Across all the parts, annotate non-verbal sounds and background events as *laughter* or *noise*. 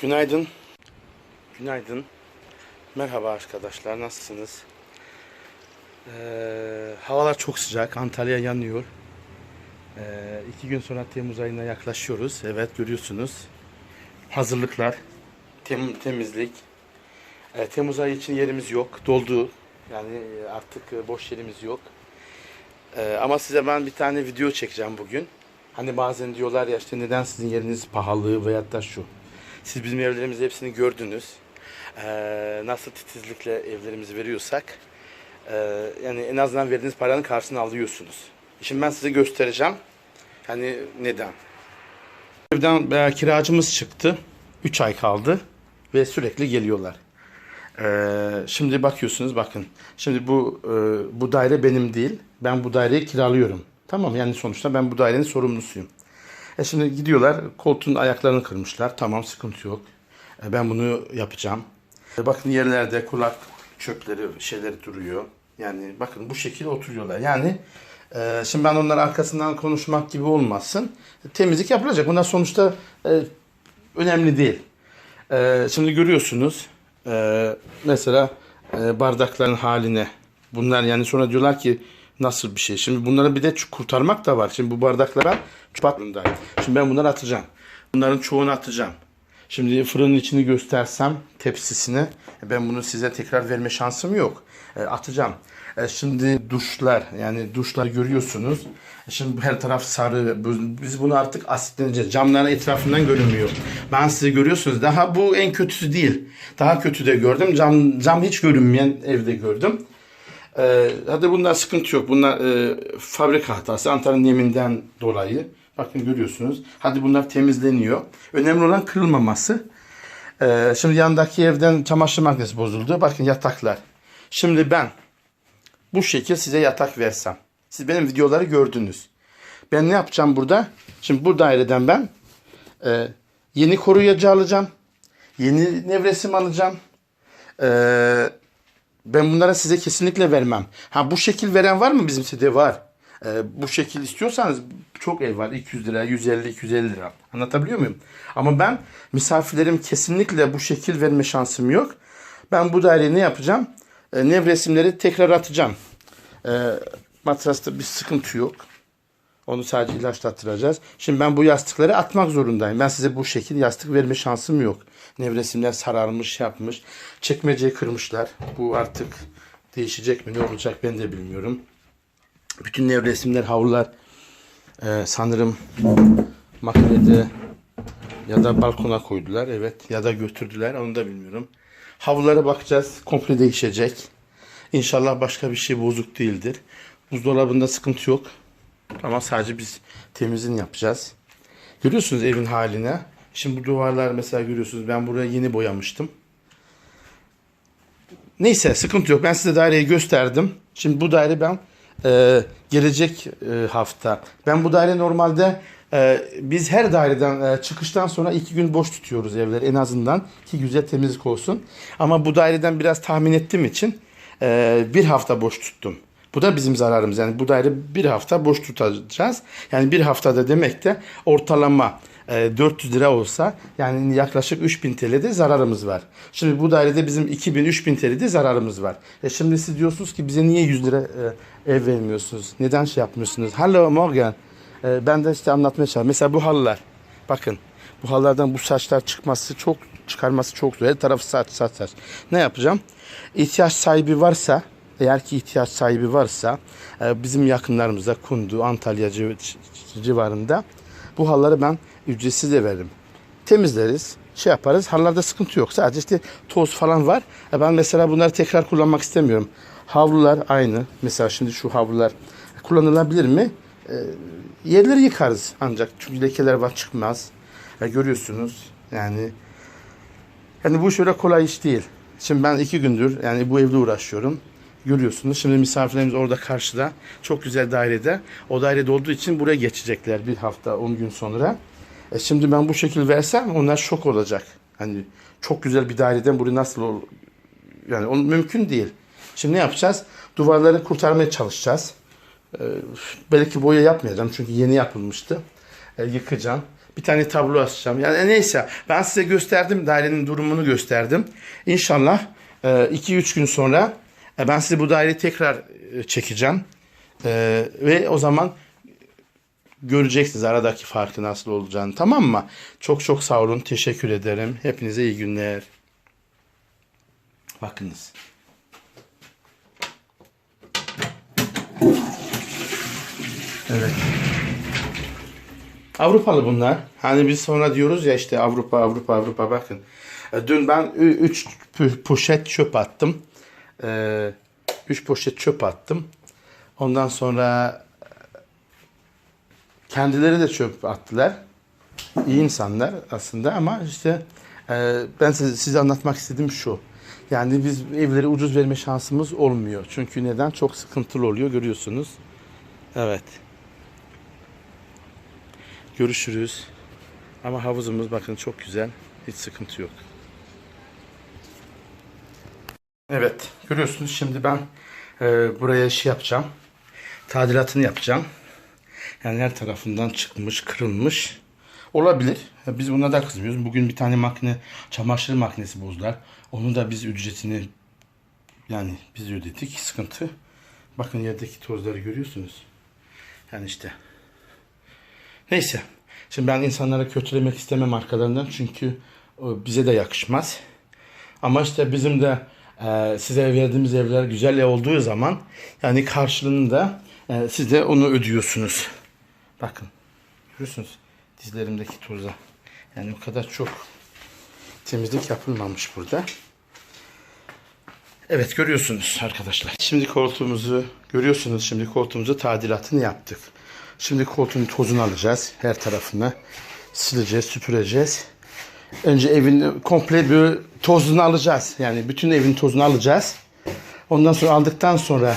Günaydın. Günaydın. Merhaba arkadaşlar. Nasılsınız? Ee, havalar çok sıcak. Antalya yanıyor. Ee, iki gün sonra Temmuz ayına yaklaşıyoruz. Evet görüyorsunuz. Hazırlıklar. Tem- temizlik. Ee, Temmuz ayı için yerimiz yok. Doldu. Yani artık e, boş yerimiz yok. Ee, ama size ben bir tane video çekeceğim bugün. Hani bazen diyorlar ya işte neden sizin yeriniz pahalı veyahut da şu. Siz bizim evlerimizi hepsini gördünüz. Ee, nasıl titizlikle evlerimizi veriyorsak e, yani en azından verdiğiniz paranın karşılığını alıyorsunuz. Şimdi ben size göstereceğim. Hani neden? Evden e, kiracımız çıktı. 3 ay kaldı ve sürekli geliyorlar. Ee, şimdi bakıyorsunuz bakın. Şimdi bu e, bu daire benim değil. Ben bu daireyi kiralıyorum. Tamam yani sonuçta ben bu dairenin sorumlusuyum. E şimdi gidiyorlar koltuğun ayaklarını kırmışlar. Tamam sıkıntı yok. E, ben bunu yapacağım. E, bakın yerlerde kulak çöpleri şeyleri duruyor. Yani bakın bu şekilde oturuyorlar. Yani e, şimdi ben onların arkasından konuşmak gibi olmasın. Temizlik yapılacak. Bunlar sonuçta e, önemli değil. E, şimdi görüyorsunuz e, mesela e, bardakların haline. Bunlar yani sonra diyorlar ki nasıl bir şey. Şimdi bunları bir de kurtarmak da var. Şimdi bu bardaklara çöp atımda. Şimdi ben bunları atacağım. Bunların çoğunu atacağım. Şimdi fırının içini göstersem tepsisini e, ben bunu size tekrar verme şansım yok. E, atacağım. E, şimdi duşlar yani duşlar görüyorsunuz. E, Şimdi her taraf sarı. Biz bunu artık asitleneceğiz. Camların etrafından görünmüyor. Ben size görüyorsunuz. Daha bu en kötüsü değil. Daha kötü de gördüm. Cam, cam hiç görünmeyen evde gördüm. Ee, hadi bunlar sıkıntı yok. Bunlar e, fabrika hatası. Antalya'nın neminden dolayı. Bakın görüyorsunuz. Hadi bunlar temizleniyor. Önemli olan kırılmaması. Ee, şimdi yandaki evden çamaşır makinesi bozuldu. Bakın yataklar. Şimdi ben bu şekil size yatak versem. Siz benim videoları gördünüz. Ben ne yapacağım burada? Şimdi bu daireden ben e, yeni koruyucu alacağım. Yeni nevresim alacağım. Eee ben bunlara size kesinlikle vermem. Ha bu şekil veren var mı bizim sitede? Var. Ee, bu şekil istiyorsanız çok ev var. 200 lira, 150, 250 lira. Anlatabiliyor muyum? Ama ben misafirlerim kesinlikle bu şekil verme şansım yok. Ben bu daireyi ne yapacağım? Ee, nevresimleri tekrar atacağım. Ee, matrasta bir sıkıntı yok. Onu sadece ilaçlattıracağız. Şimdi ben bu yastıkları atmak zorundayım. Ben size bu şekil yastık verme şansım yok. Nevresimler sararmış yapmış. Çekmeceyi kırmışlar. Bu artık değişecek mi ne olacak ben de bilmiyorum. Bütün nevresimler havlular e, sanırım makinede ya da balkona koydular. Evet ya da götürdüler onu da bilmiyorum. Havlulara bakacağız. Komple değişecek. İnşallah başka bir şey bozuk değildir. Buzdolabında sıkıntı yok. Ama sadece biz temizliğini yapacağız. Görüyorsunuz evin haline. Şimdi bu duvarlar mesela görüyorsunuz ben buraya yeni boyamıştım. Neyse sıkıntı yok. Ben size daireyi gösterdim. Şimdi bu daire ben e, gelecek e, hafta. Ben bu daire normalde e, biz her daireden e, çıkıştan sonra iki gün boş tutuyoruz evleri en azından ki güzel temizlik olsun. Ama bu daireden biraz tahmin ettiğim için e, bir hafta boş tuttum. Bu da bizim zararımız. Yani bu daire bir hafta boş tutacağız. Yani bir haftada demek de ortalama e, 400 lira olsa yani yaklaşık 3000 TL'de zararımız var. Şimdi bu dairede bizim 2000-3000 TL'de zararımız var. E şimdi siz diyorsunuz ki bize niye 100 lira e, ev vermiyorsunuz? Neden şey yapmıyorsunuz? Hello Morgan. E, ben de işte anlatmaya çalışıyorum. Mesela bu halılar. Bakın bu halılardan bu saçlar çıkması çok çıkarması çok zor. Her tarafı saç saç saç. Ne yapacağım? İhtiyaç sahibi varsa eğer ki ihtiyaç sahibi varsa e, bizim yakınlarımızda Kundu, Antalya civ- civarında bu halıları ben ücretsiz de veririm. Temizleriz, şey yaparız. Halılarda sıkıntı yok. Sadece işte toz falan var. E, ben mesela bunları tekrar kullanmak istemiyorum. Havlular aynı. Mesela şimdi şu havlular kullanılabilir mi? E, yerleri yıkarız ancak. Çünkü lekeler var çıkmaz. E, görüyorsunuz. Yani yani bu şöyle kolay iş değil. Şimdi ben iki gündür yani bu evde uğraşıyorum. Görüyorsunuz. Şimdi misafirlerimiz orada karşıda. Çok güzel dairede. O dairede olduğu için buraya geçecekler bir hafta 10 gün sonra. E şimdi ben bu şekil versem onlar şok olacak. Hani çok güzel bir daireden buraya nasıl ol yani onun mümkün değil. Şimdi ne yapacağız? Duvarları kurtarmaya çalışacağız. Ee, belki boya yapmayacağım çünkü yeni yapılmıştı. Ee, yıkacağım. Bir tane tablo asacağım. Yani neyse ben size gösterdim dairenin durumunu gösterdim. İnşallah 2-3 gün sonra e, ben size bu daireyi tekrar e, çekeceğim. E, ve o zaman göreceksiniz aradaki farkı nasıl olacağını tamam mı? Çok çok sağ olun. Teşekkür ederim. Hepinize iyi günler. Bakınız. Evet. Avrupalı bunlar. Hani biz sonra diyoruz ya işte Avrupa, Avrupa, Avrupa bakın. E, Dün ben 3 poşet çöp attım. 3 poşet çöp attım. Ondan sonra kendileri de çöp attılar. İyi insanlar aslında ama işte e, ben size, size anlatmak istediğim şu. Yani biz evleri ucuz verme şansımız olmuyor. Çünkü neden? Çok sıkıntılı oluyor görüyorsunuz. Evet. Görüşürüz. Ama havuzumuz bakın çok güzel. Hiç sıkıntı yok. Evet. Görüyorsunuz şimdi ben e, buraya şey yapacağım. Tadilatını yapacağım. Yani her tarafından çıkmış, kırılmış. Olabilir. Biz buna da kızmıyoruz. Bugün bir tane makine, çamaşır makinesi bozdular. Onu da biz ücretini yani biz ödedik. Sıkıntı. Bakın yerdeki tozları görüyorsunuz. Yani işte. Neyse. Şimdi ben insanlara kötülemek istemem arkalarından. Çünkü bize de yakışmaz. Ama işte bizim de e, size verdiğimiz evler güzel olduğu zaman yani karşılığında e, siz de onu ödüyorsunuz. Bakın. Görüyorsunuz dizlerimdeki toza. Yani o kadar çok temizlik yapılmamış burada. Evet görüyorsunuz arkadaşlar. Şimdi koltuğumuzu görüyorsunuz. Şimdi koltuğumuzu tadilatını yaptık. Şimdi koltuğun tozunu alacağız. Her tarafını sileceğiz, süpüreceğiz. Önce evin komple bir tozunu alacağız. Yani bütün evin tozunu alacağız. Ondan sonra aldıktan sonra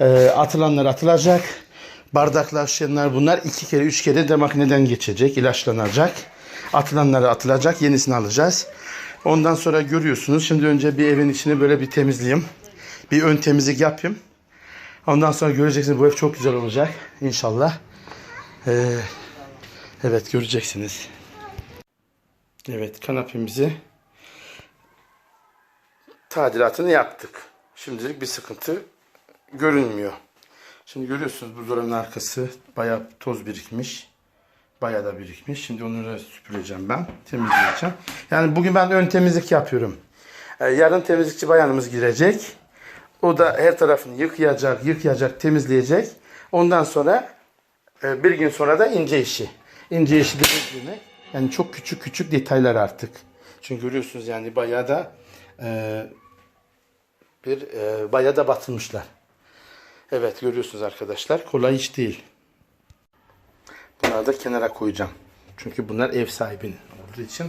e, atılanlar atılacak. Bardaklar, şenler bunlar iki kere, üç kere de makineden geçecek, ilaçlanacak. Atılanları atılacak, yenisini alacağız. Ondan sonra görüyorsunuz. Şimdi önce bir evin içini böyle bir temizleyeyim. Bir ön temizlik yapayım. Ondan sonra göreceksiniz bu ev çok güzel olacak. İnşallah. Ee, evet göreceksiniz. Evet kanapemizi tadilatını yaptık. Şimdilik bir sıkıntı görünmüyor. Şimdi görüyorsunuz buzdolabının arkası bayağı toz birikmiş. Bayağı da birikmiş. Şimdi onu da süpüreceğim ben. Temizleyeceğim. Yani bugün ben ön temizlik yapıyorum. Ee, yarın temizlikçi bayanımız girecek. O da her tarafını yıkayacak, yıkayacak, temizleyecek. Ondan sonra e, bir gün sonra da ince işi. İnce işi de demek yani çok küçük küçük detaylar artık. Çünkü görüyorsunuz yani bayağı da e, bir e, bayağı da batırmışlar. Evet görüyorsunuz arkadaşlar. Kolay iş değil. Bunları da kenara koyacağım. Çünkü bunlar ev sahibinin olduğu için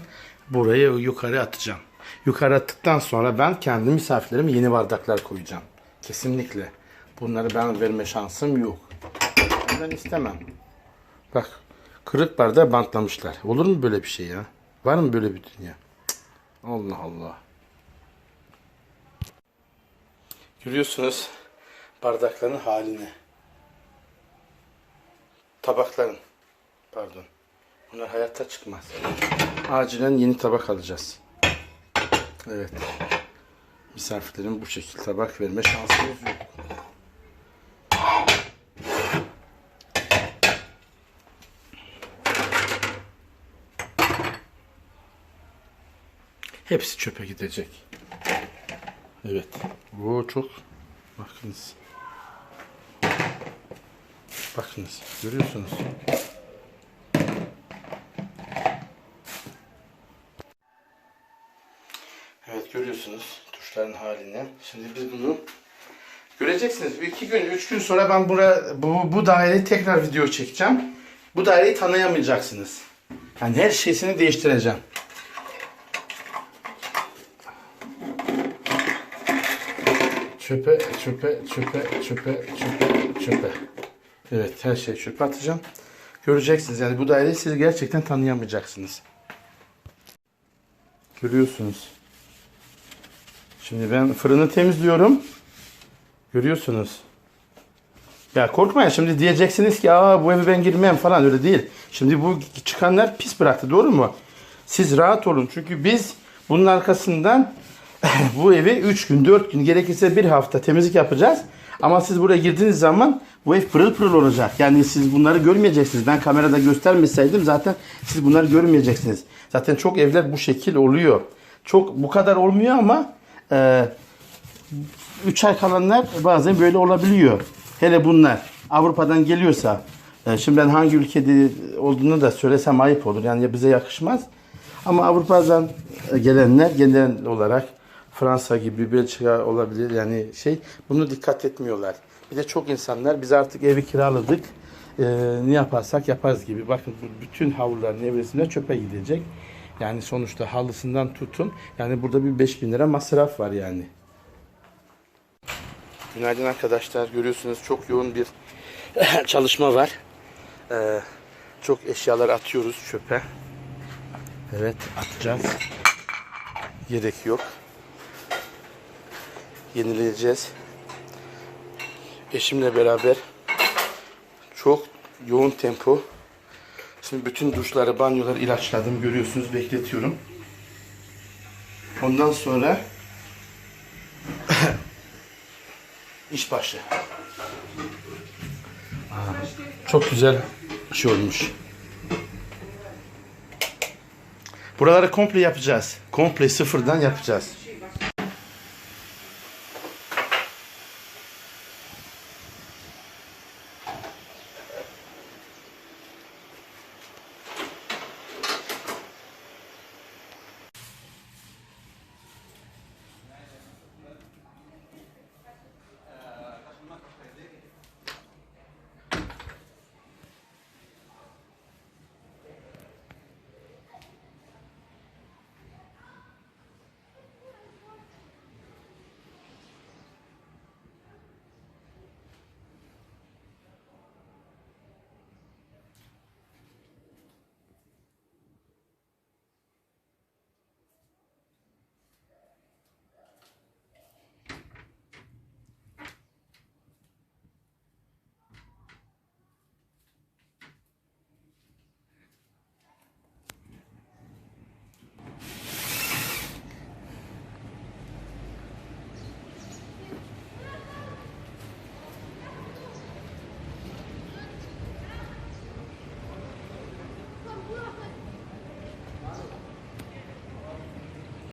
buraya yukarı atacağım. Yukarı attıktan sonra ben kendi misafirlerime yeni bardaklar koyacağım. Kesinlikle. Bunları ben verme şansım yok. Ben istemem. Bak kırık bardağı bantlamışlar. Olur mu böyle bir şey ya? Var mı böyle bir dünya? Allah Allah. Görüyorsunuz bardakların halini. Tabakların. Pardon. Bunlar hayatta çıkmaz. Acilen yeni tabak alacağız. Evet. Misafirlerin bu şekilde tabak verme şansımız yok. Hepsi çöpe gidecek. Evet. Bu çok bakınız. Bakınız. Görüyorsunuz. Evet görüyorsunuz tuşların halini. Şimdi biz bunu göreceksiniz. Bir iki gün, üç gün sonra ben bura, bu, bu daireyi tekrar video çekeceğim. Bu daireyi tanıyamayacaksınız. Yani her şeysini değiştireceğim. Çöpe, çöpe, çöpe, çöpe, çöpe, çöpe. Evet her şeyi çöpe atacağım. Göreceksiniz yani bu daireyi siz gerçekten tanıyamayacaksınız. Görüyorsunuz. Şimdi ben fırını temizliyorum. Görüyorsunuz. Ya korkmayın şimdi diyeceksiniz ki Aa, bu eve ben girmem falan öyle değil. Şimdi bu çıkanlar pis bıraktı doğru mu? Siz rahat olun çünkü biz bunun arkasından *laughs* bu evi 3 gün 4 gün gerekirse bir hafta temizlik yapacağız. Ama siz buraya girdiğiniz zaman bu ev pırıl pırıl olacak. Yani siz bunları görmeyeceksiniz. Ben kamerada göstermeseydim zaten siz bunları görmeyeceksiniz. Zaten çok evler bu şekil oluyor. Çok bu kadar olmuyor ama e, 3 ay kalanlar bazen böyle olabiliyor. Hele bunlar Avrupa'dan geliyorsa e, şimdi ben hangi ülkede olduğunu da söylesem ayıp olur. Yani ya bize yakışmaz. Ama Avrupa'dan e, gelenler genel olarak Fransa gibi Belçika olabilir yani şey bunu dikkat etmiyorlar. Bir de çok insanlar biz artık evi kiraladık. E, ne yaparsak yaparız gibi. Bakın bu bütün havluların evresinde çöpe gidecek. Yani sonuçta halısından tutun. Yani burada bir 5000 lira masraf var yani. Günaydın arkadaşlar. Görüyorsunuz çok yoğun bir *laughs* çalışma var. Ee, çok eşyalar atıyoruz çöpe. Evet atacağız. Gerek yok. Yenileyeceğiz. Eşimle beraber çok yoğun tempo. Şimdi bütün duşları, banyoları ilaçladım. Görüyorsunuz bekletiyorum. Ondan sonra *coughs* iş başı. Çok güzel şey olmuş. Buraları komple yapacağız. Komple sıfırdan yapacağız.